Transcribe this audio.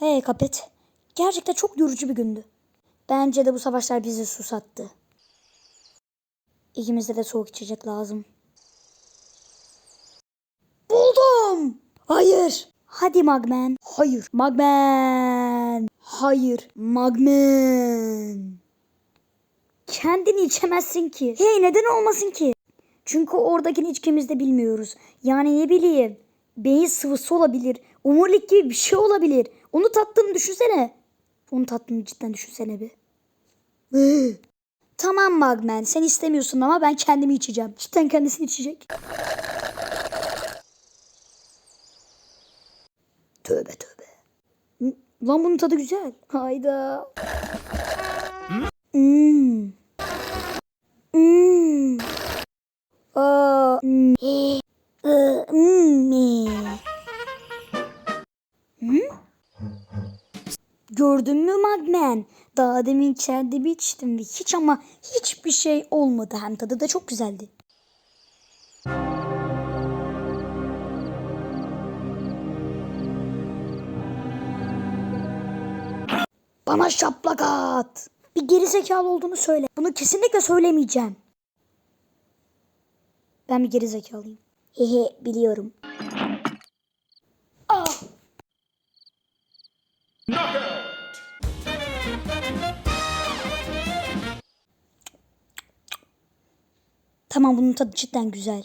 Kapet. Gerçekten çok yorucu bir gündü. Bence de bu savaşlar bizi susattı. İkimizde de soğuk içecek lazım. Buldum. Hayır. Hadi Magman. Hayır. Magman. Hayır. Magman. Kendini içemezsin ki. Hey neden olmasın ki? Çünkü oradakini içkimiz de bilmiyoruz. Yani ne bileyim. Beyin sıvısı olabilir. Omurilik gibi bir şey olabilir. Onu tattığını düşünsene. Onu tattığını cidden düşünsene bir. Tamam Magman sen istemiyorsun ama ben kendimi içeceğim. Cidden kendisini içecek. Tövbe tövbe. Lan bunun tadı güzel. Hayda. Hmm. Hmm. Aa, hmm. Gördün mü Magmen? Daha demin kendimi içtim ve hiç ama hiçbir şey olmadı. Hem tadı da çok güzeldi. Bana şaplak at. Bir gerizekalı olduğunu söyle. Bunu kesinlikle söylemeyeceğim. Ben bir gerizekalıyım. Hehe biliyorum. Tamam bunun tadı cidden güzel.